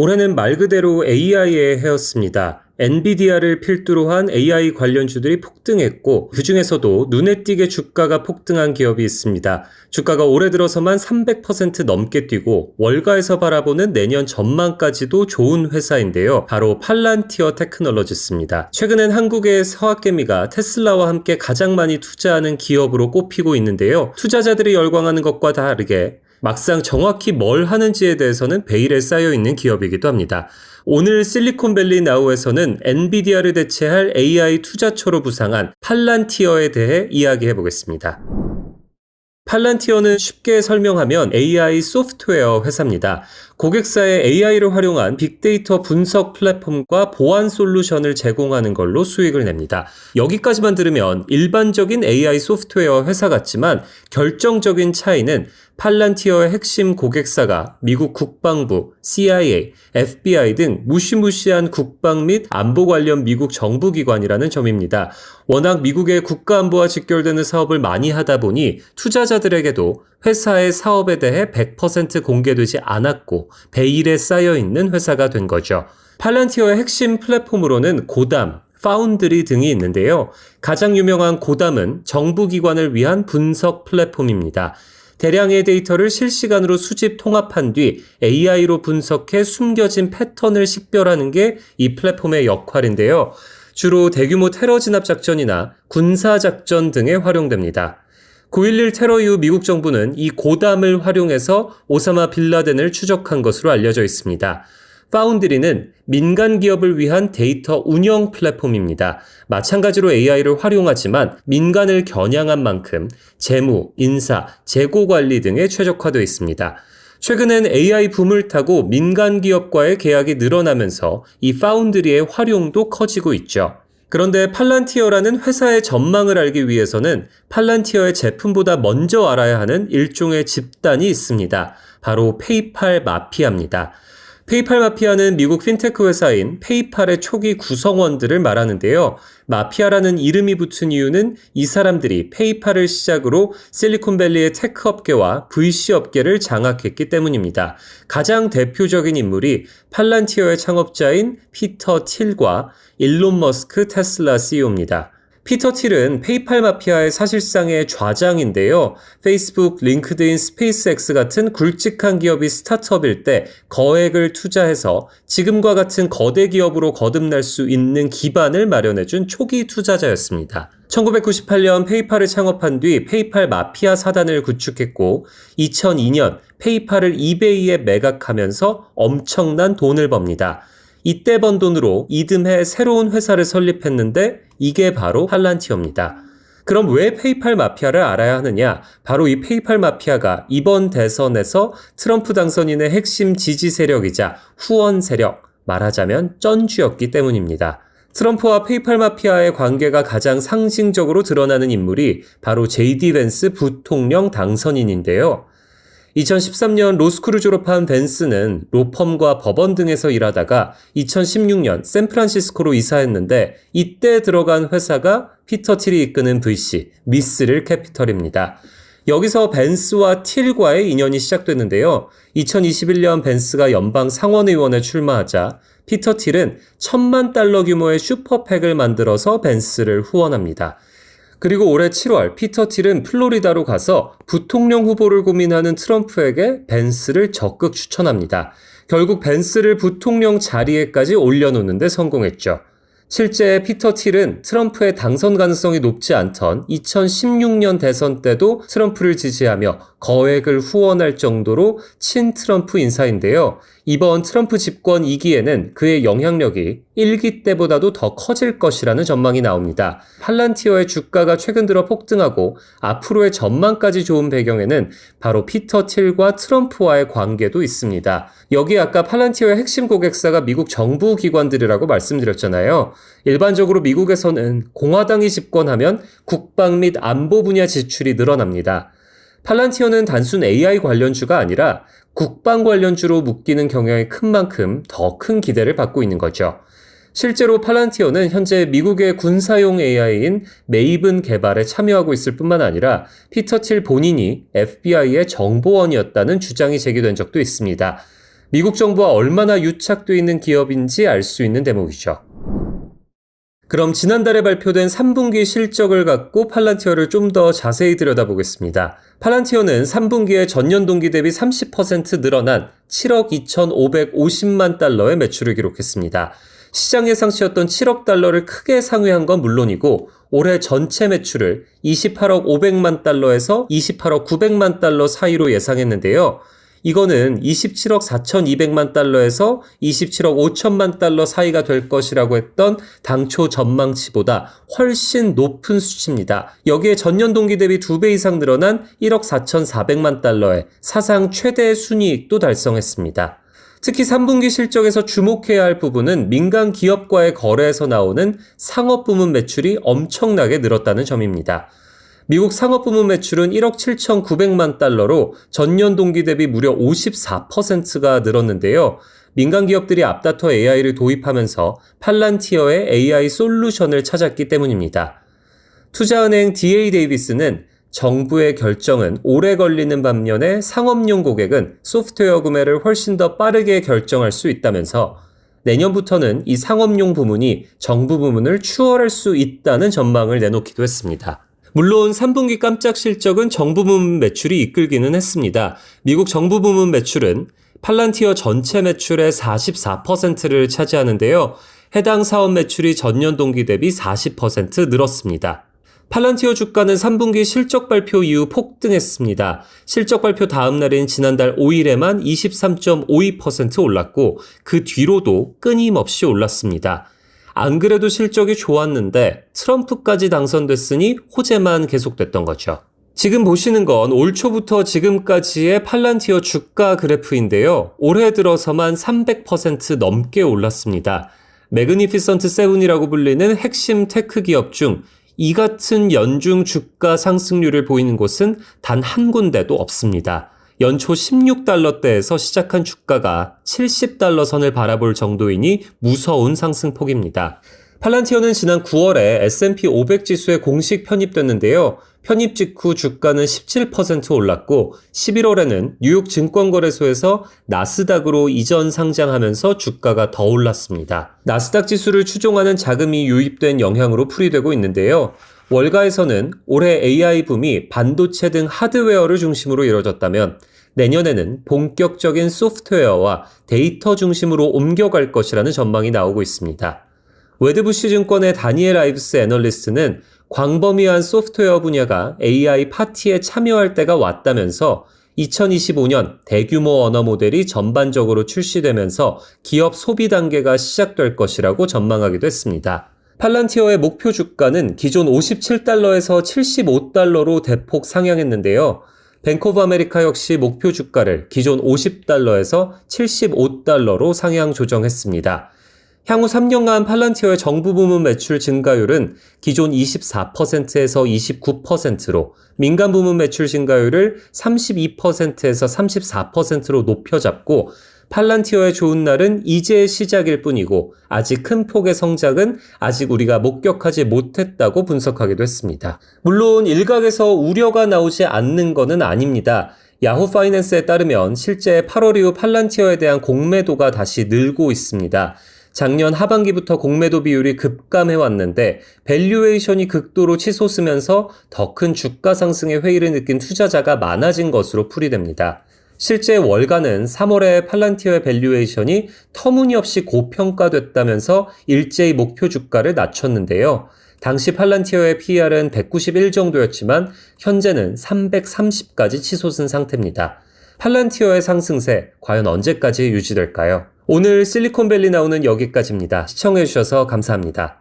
올해는 말 그대로 AI의 해였습니다. 엔비디아를 필두로 한 AI 관련주들이 폭등했고 그 중에서도 눈에 띄게 주가가 폭등한 기업이 있습니다. 주가가 올해 들어서만 300% 넘게 뛰고 월가에서 바라보는 내년 전망까지도 좋은 회사인데요. 바로 팔란티어 테크놀로지스입니다. 최근엔 한국의 서학개미가 테슬라와 함께 가장 많이 투자하는 기업으로 꼽히고 있는데요. 투자자들이 열광하는 것과 다르게 막상 정확히 뭘 하는지에 대해서는 베일에 쌓여 있는 기업이기도 합니다. 오늘 실리콘밸리 나우에서는 엔비디아를 대체할 AI 투자처로 부상한 팔란티어에 대해 이야기해 보겠습니다. 팔란티어는 쉽게 설명하면 AI 소프트웨어 회사입니다. 고객사의 AI를 활용한 빅데이터 분석 플랫폼과 보안 솔루션을 제공하는 걸로 수익을 냅니다. 여기까지만 들으면 일반적인 AI 소프트웨어 회사 같지만 결정적인 차이는 팔란티어의 핵심 고객사가 미국 국방부, CIA, FBI 등 무시무시한 국방 및 안보 관련 미국 정부기관이라는 점입니다. 워낙 미국의 국가안보와 직결되는 사업을 많이 하다 보니 투자자들에게도 회사의 사업에 대해 100% 공개되지 않았고 베일에 쌓여 있는 회사가 된 거죠. 팔란티어의 핵심 플랫폼으로는 고담, 파운드리 등이 있는데요. 가장 유명한 고담은 정부기관을 위한 분석 플랫폼입니다. 대량의 데이터를 실시간으로 수집 통합한 뒤 AI로 분석해 숨겨진 패턴을 식별하는 게 이 플랫폼의 역할인데요. 주로 대규모 테러 진압 작전이나 군사 작전 등에 활용됩니다. 9.11 테러 이후 미국 정부는 이 고담을 활용해서 오사마 빌라덴을 추적한 것으로 알려져 있습니다. 파운드리는 민간 기업을 위한 데이터 운영 플랫폼입니다. 마찬가지로 AI를 활용하지만 민간을 겨냥한 만큼 재무, 인사, 재고 관리 등에 최적화되어 있습니다. 최근엔 AI 붐을 타고 민간 기업과의 계약이 늘어나면서 이 파운드리의 활용도 커지고 있죠. 그런데 팔란티어라는 회사의 전망을 알기 위해서는 팔란티어의 제품보다 먼저 알아야 하는 일종의 집단이 있습니다. 바로 페이팔 마피아입니다. 페이팔 마피아는 미국 핀테크 회사인 페이팔의 초기 구성원들을 말하는데요. 마피아라는 이름이 붙은 이유는 이 사람들이 페이팔을 시작으로 실리콘밸리의 테크 업계와 VC 업계를 장악했기 때문입니다. 가장 대표적인 인물이 팔란티어의 창업자인 피터 틸과 일론 머스크 테슬라 CEO입니다. 피터 틸은 페이팔 마피아의 사실상의 좌장인데요. 페이스북, 링크드인, 스페이스X 같은 굵직한 기업이 스타트업일 때 거액을 투자해서 지금과 같은 거대 기업으로 거듭날 수 있는 기반을 마련해준 초기 투자자였습니다. 1998년 페이팔을 창업한 뒤 페이팔 마피아 사단을 구축했고 2002년 페이팔을 이베이에 매각하면서 엄청난 돈을 법니다. 이때 번 돈으로 이듬해 새로운 회사를 설립했는데 이게 바로 팔란티어입니다. 그럼 왜 페이팔 마피아를 알아야 하느냐? 바로 이 페이팔 마피아가 이번 대선에서 트럼프 당선인의 핵심 지지 세력이자 후원 세력, 말하자면 쩐주였기 때문입니다. 트럼프와 페이팔 마피아의 관계가 가장 상징적으로 드러나는 인물이 바로 제이디 벤스 부통령 당선인인데요. 2013년 로스쿨을 졸업한 벤스는 로펌과 법원 등에서 일하다가 2016년 샌프란시스코로 이사했는데 이때 들어간 회사가 피터 틸이 이끄는 VC 미스릴 캐피털입니다. 여기서 벤스와 틸과의 인연이 시작됐는데요. 2021년 벤스가 연방 상원의원에 출마하자 피터 틸은 천만 달러 규모의 슈퍼팩을 만들어서 벤스를 후원합니다. 그리고 올해 7월 피터 틸은 플로리다로 가서 부통령 후보를 고민하는 트럼프에게 벤스를 적극 추천합니다. 결국 벤스를 부통령 자리에까지 올려놓는데 성공했죠. 실제 피터 틸은 트럼프의 당선 가능성이 높지 않던 2016년 대선 때도 트럼프를 지지하며 거액을 후원할 정도로 친 트럼프 인사인데요. 이번 트럼프 집권 2기에는 그의 영향력이 1기 때보다도 더 커질 것이라는 전망이 나옵니다. 팔란티어의 주가가 최근 들어 폭등하고 앞으로의 전망까지 좋은 배경에는 바로 피터 틸과 트럼프와의 관계도 있습니다. 여기 아까 팔란티어의 핵심 고객사가 미국 정부 기관들이라고 말씀드렸잖아요. 일반적으로 미국에서는 공화당이 집권하면 국방 및 안보 분야 지출이 늘어납니다. 팔란티어는 단순 AI 관련주가 아니라 국방 관련주로 묶이는 경향이 큰 만큼 더 큰 기대를 받고 있는 거죠. 실제로 팔란티어는 현재 미국의 군사용 AI인 메이븐 개발에 참여하고 있을 뿐만 아니라 피터 틸 본인이 FBI의 정보원이었다는 주장이 제기된 적도 있습니다. 미국 정부와 얼마나 유착돼 있는 기업인지 알 수 있는 대목이죠. 그럼 지난달에 발표된 3분기 실적을 갖고 팔란티어를 좀 더 자세히 들여다보겠습니다. 팔란티어는 3분기에 전년 동기 대비 30% 늘어난 7억 2,550만 달러의 매출을 기록했습니다. 시장 예상치였던 7억 달러를 크게 상회한 건 물론이고 올해 전체 매출을 28억 500만 달러에서 28억 900만 달러 사이로 예상했는데요. 이거는 27억 4,200만 달러에서 27억 5천만 달러 사이가 될 것이라고 했던 당초 전망치보다 훨씬 높은 수치입니다. 여기에 전년 동기 대비 2배 이상 늘어난 1억 4,400만 달러의 사상 최대 순이익도 달성했습니다. 특히 3분기 실적에서 주목해야 할 부분은 민간 기업과의 거래에서 나오는 상업 부문 매출이 엄청나게 늘었다는 점입니다. 미국 상업 부문 매출은 1억 7,900만 달러로 전년 동기 대비 무려 54%가 늘었는데요. 민간 기업들이 앞다퉈 AI를 도입하면서 팔란티어의 AI 솔루션을 찾았기 때문입니다. 투자은행 DA 데이비스는 정부의 결정은 오래 걸리는 반면에 상업용 고객은 소프트웨어 구매를 훨씬 더 빠르게 결정할 수 있다면서 내년부터는 이 상업용 부문이 정부 부문을 추월할 수 있다는 전망을 내놓기도 했습니다. 물론 3분기 깜짝 실적은 정부 부문 매출이 이끌기는 했습니다. 미국 정부 부문 매출은 팔란티어 전체 매출의 44%를 차지하는데요. 해당 사업 매출이 전년 동기 대비 40% 늘었습니다. 팔란티어 주가는 3분기 실적 발표 이후 폭등했습니다. 실적 발표 다음 날인 지난달 5일에만 23.52% 올랐고 그 뒤로도 끊임없이 올랐습니다. 안 그래도 실적이 좋았는데 트럼프까지 당선됐으니 호재만 계속됐던 거죠. 지금 보시는 건 올 초부터 지금까지의 팔란티어 주가 그래프인데요. 올해 들어서만 300% 넘게 올랐습니다. 매그니피선트 세븐이라고 불리는 핵심 테크 기업 중 이 같은 연중 주가 상승률을 보이는 곳은 단 한 군데도 없습니다. 연초 16달러대에서 시작한 주가가 70달러 선을 바라볼 정도이니 무서운 상승폭입니다. 팔란티어는 지난 9월에 S&P 500 지수에 공식 편입됐는데요. 편입 직후 주가는 17% 올랐고 11월에는 뉴욕 증권거래소에서 나스닥으로 이전 상장하면서 주가가 더 올랐습니다. 나스닥 지수를 추종하는 자금이 유입된 영향으로 풀이되고 있는데요. 월가에서는 올해 AI 붐이 반도체 등 하드웨어를 중심으로 이뤄졌다면 내년에는 본격적인 소프트웨어와 데이터 중심으로 옮겨갈 것이라는 전망이 나오고 있습니다. 웨드부시 증권의 다니엘 아이브스 애널리스트는 광범위한 소프트웨어 분야가 AI 파티에 참여할 때가 왔다면서 2025년 대규모 언어 모델이 전반적으로 출시되면서 기업 소비 단계가 시작될 것이라고 전망하기도 했습니다. 팔란티어의 목표 주가는 기존 57달러에서 75달러로 대폭 상향했는데요. 오브 아메리카 역시 목표 주가를 기존 50달러에서 75달러로 상향 조정했습니다. 향후 3년간 팔란티어의 정부 부문 매출 증가율은 기존 24%에서 29%로 민간 부문 매출 증가율을 32%에서 34%로 높여잡고 팔란티어의 좋은 날은 이제 시작일 뿐이고 아직 큰 폭의 성장은 아직 우리가 목격하지 못했다고 분석하기도 했습니다. 물론 일각에서 우려가 나오지 않는 것은 아닙니다. 야후 파이낸스에 따르면 실제 8월 이후 팔란티어에 대한 공매도가 다시 늘고 있습니다. 작년 하반기부터 공매도 비율이 급감해 왔는데 밸류에이션이 극도로 치솟으면서 더 큰 주가 상승의 회의를 느낀 투자자가 많아진 것으로 풀이됩니다. 실제 월가는 3월에 팔란티어의 밸류에이션이 터무니없이 고평가됐다면서 일제히 목표 주가를 낮췄는데요. 당시 팔란티어의 PER은 191 정도였지만 현재는 330까지 치솟은 상태입니다. 팔란티어의 상승세 과연 언제까지 유지될까요? 오늘 실리콘밸리 나오는 여기까지입니다. 시청해주셔서 감사합니다.